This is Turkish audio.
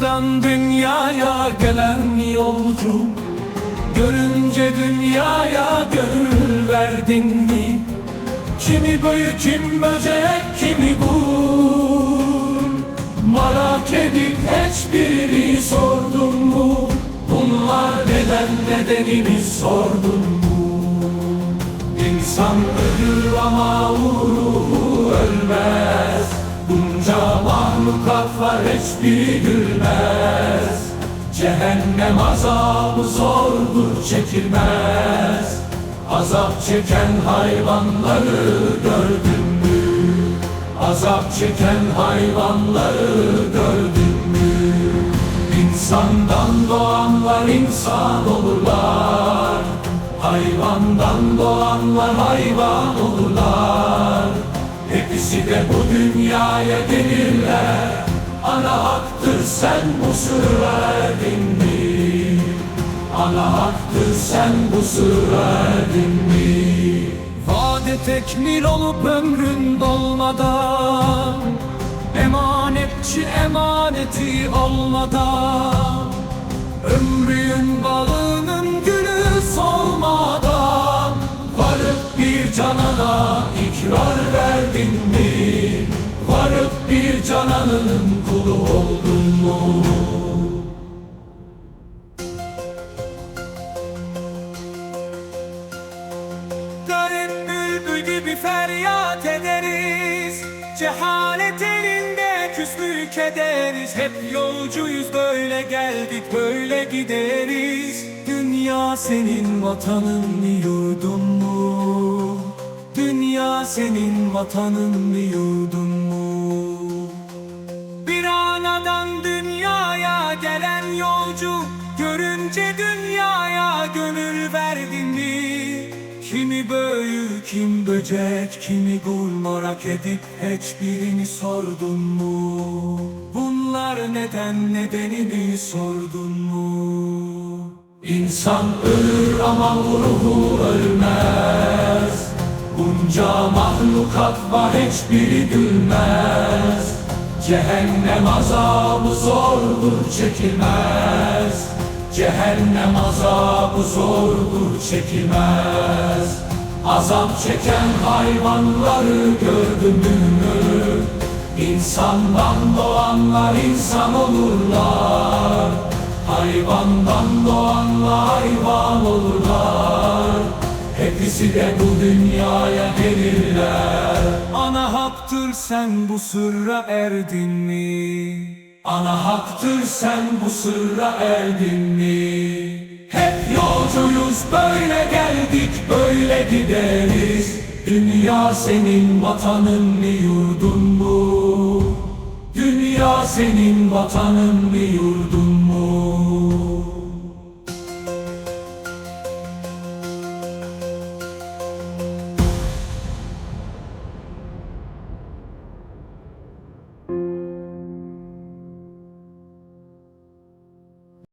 Buradan dünyaya gelen yolcu Görünce dünyaya gönül verdin mi? Kimi böğü, kim böcek, kimi gur Marak edip hiçbirini sordun mu? Bunlar neden nedenini sordun mu? İnsan ölür ama uğru hiçbiri gülmez. Cehennem azabı zordur çekilmez. Azap çeken hayvanları gördün mü? Azap çeken hayvanları gördün mü? İnsandan doğanlar insan olurlar. Hayvandan doğanlar hayvan olurlar. Hepsi de bu dünyaya gelirler Ana haktır sen bu sırra erdin mi? Ana haktır sen bu sırra erdin mi? Vade tekmil olup ömrün dolmadan Emanetçi emaneti olmadan Ömrün balının gülü solmadan Varıp bir canana ikrar verdin mi? Varıp bir cananın kulu oldun mu? Garip bülbül gibi feryat ederiz Cehalet elinde küslük ederiz Hep yolcuyuz böyle geldik böyle gideriz Dünya senin vatanın mı yurdun mu? Dünya senin vatanın mı yurdun mu? Görünce dünyaya gönül verdin mi? Kimi böğü, kim böcek, kimi gul merak edip hiçbirini sordun mu? Bunlar neden nedenini sordun mu? İnsan ölür ama ruhu ölmez Bunca mahlukat var hiçbiri gülmez Cehennem azabı zordur çekilmez Cehennem azabı zordur çekilmez Azap çeken hayvanları gördün mü? İnsandan doğanlar insan olurlar Hayvandan doğanlar hayvan olurlar Hepsi de bu dünyaya gelirler Ana haktır sen bu sırra erdin mi? Ana haktır sen bu sırra erdin mi? Hep yolcuyuz böyle geldik böyle gideriz Dünya senin vatanın mı yurdun mu? Dünya senin vatanın mı yurdun mu?